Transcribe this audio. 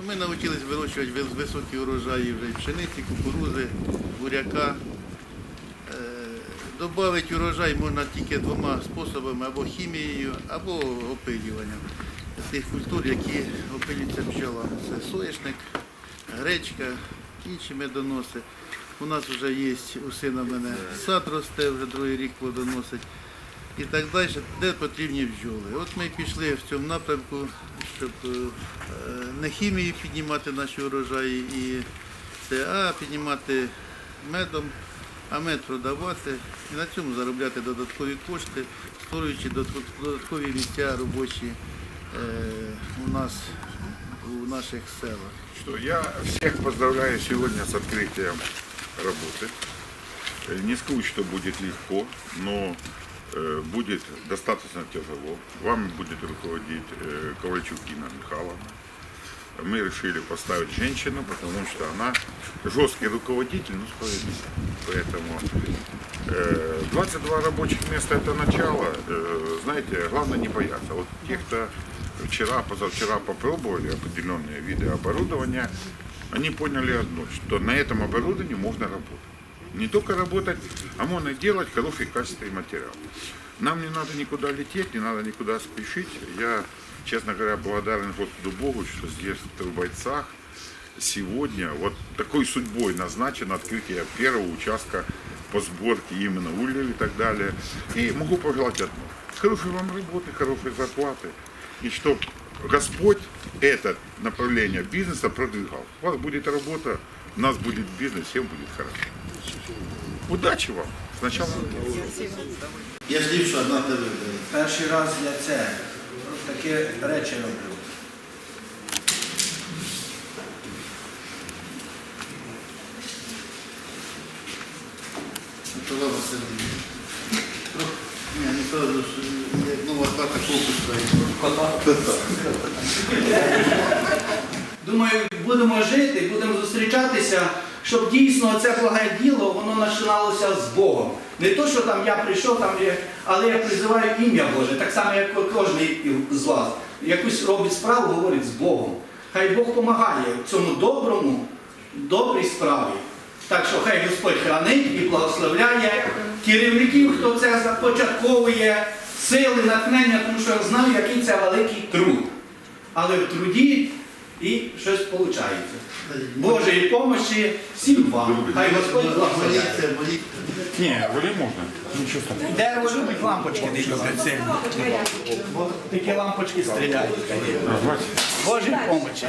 Ми навчились вирощувати високі урожаї вже пшениці, кукурузи, буряка. Е, Добавити урожай можна тільки двома способами, або хімією, або опилюванням тих культур, які опилюються пчолами. Це соняшник, гречка, інші медоноси. У нас вже є у сина в мене сад росте, вже другий рік плодоносить і так далі, де потрібні бджоли. От ми пішли в цьому напрямку, щоб е, не хімією піднімати наші урожаї і це, а піднімати медом, а мед продавати і на цьому заробляти додаткові кошти, створюючи додат- додаткові місця робочі е, у нас у наших селах. Что я всех поздравляю сегодня с открытием работы. Э, Не скажу, что будет легко, но э, будет достаточно тяжело. Вам будет руководить э, Ковальчук Инна Михайловна. Мы решили поставить женщину, потому что она жесткий руководитель, но справедливый. Поэтому э, 22 рабочих места это начало. Э, знаете, главное не бояться. Вот те, кто вчера, позавчера попробовали определенные виды оборудования, они поняли одно, что на этом оборудовании можно работать. Не только работать, а можно делать хороший качественный материал. Нам не надо никуда лететь, не надо никуда спешить. Я, честно говоря, благодарен Господу Богу, что здесь, в Трубайцах, сегодня вот такой судьбой назначено открытие первого участка по сборке именно ульев и так далее. И могу пожелать одно. Хорошей вам работы, хорошей зарплаты. И чтобы Господь это направление бизнеса продвигал. У вас будет работа, у нас будет бизнес, всем будет хорошо. Удачи вам! Сначала Я ж ліпше одна тебе вибере. Перший раз я це такі речі роблю. Микола Васильович. Ні, не то, що як нова хата коку стоїть. Думаю, будемо жити, будемо зустрічатися, щоб дійсно це благе діло воно починалося з Богом. Не то, що там я прийшов, там є, але я призиваю ім'я Боже, так само, як кожен з вас. Якусь робить справу, говорить з Богом. Хай Бог допомагає в цьому доброму, добрій справі. Так що хай Господь хранить і благословляє керівників, хто це започатковує, сили, натхнення, тому що я знаю, який це великий труд. Але в труді і щось виходить. Божої допомоги всім вам. Хай Господь благословляє. Ні, волі можна. Де страшного. Дерево лампочки дивляться? Такі лампочки стріляють. Божої помощі.